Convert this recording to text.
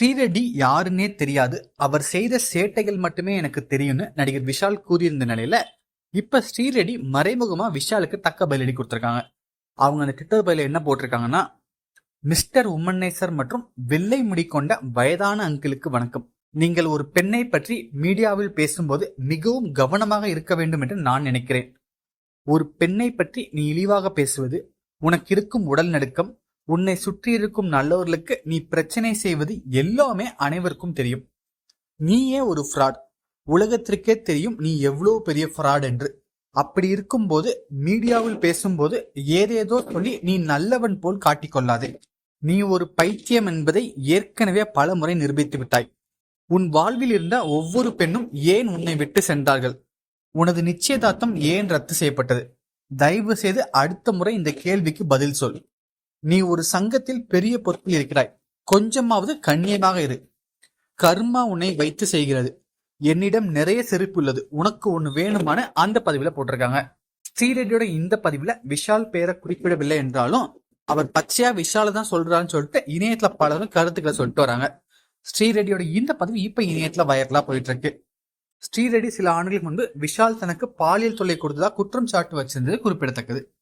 ஸ்ரீரெட்டி யாருன்னே தெரியாது. அவர் செய்த சேட்டைகள் மட்டுமே எனக்கு தெரியும்னு நடிகர் விஷால் கூறியிருந்த நிலையில இப்ப ஸ்ரீரெடி மறைமுகமா விஷாலுக்கு தக்க பதிலடி கொடுத்துருக்காங்க. அவங்க அந்த ட்விட்டர் பதில என்ன போட்டிருக்காங்கன்னா மிஸ்டர் உம்மன்னேசர் மற்றும் வெள்ளை முடி கொண்ட வயதான அங்கிளுக்கு வணக்கம். நீங்கள் ஒரு பெண்ணை பற்றி மீடியாவில் பேசும்போது மிகவும் கவனமாக இருக்க வேண்டும் என்று நான் நினைக்கிறேன். ஒரு பெண்ணை பற்றி நீ இழிவாக பேசுவது உனக்கு இருக்கும் உடல் நடுக்கம் உன்னை சுற்றி இருக்கும் நல்லவர்களுக்கு நீ பிரச்சனை செய்வது எல்லாமே அனைவருக்கும் தெரியும். நீயே ஒரு ஃப்ராட் உலகத்திற்கே தெரியும் நீ எவ்வளோ பெரிய ஃப்ராட் என்று. அப்படி இருக்கும்போது மீடியாவில் பேசும்போது ஏதேதோ சொல்லி நீ நல்லவன் போல் காட்டிக்கொள்ளாதே. நீ ஒரு பைத்தியம் என்பதை ஏற்கனவே பல முறை நிரூபித்து விட்டாய். உன் வாழ்வில் இருந்த ஒவ்வொரு பெண்ணும் ஏன் உன்னை விட்டு சென்றார்கள்? உனது நிச்சயதார்த்தம் ஏன் ரத்து செய்யப்பட்டது? தயவு செய்து அடுத்த முறை இந்த கேள்விக்கு பதில் சொல். நீ ஒரு சங்கத்தில் பெரிய பொறுப்பில் இருக்கிறாய். கொஞ்சமாவது கண்ணியமாக இரு. கர்மா உன்னை வைத்து செய்கிறது. என்னிடம் நிறைய செருப்பு உள்ளது. உனக்கு ஒண்ணு வேணுமான அந்த பதிவுல போட்டிருக்காங்க. ஸ்ரீரெட்டியோட இந்த பதிவுல விஷால் பேரை குறிப்பிடவில்லை என்றாலும் அவர் பச்சையா விஷால தான் சொல்றான்னு சொல்லிட்டு இணையத்துல பலரும் கருத்துக்களை சொல்லிட்டு வராங்க. ஸ்ரீரெட்டியோட இந்த பதிவு இப்ப இணையத்துல வைரலா போயிட்டு இருக்கு ஸ்ரீரெட்டி சில ஆண்டுகளுக்கு முன்பு விஷால் தனக்கு பாலியல் தொல்லை கொடுத்ததா குற்றம் சாட்டு வச்சிருந்தது குறிப்பிடத்தக்கது.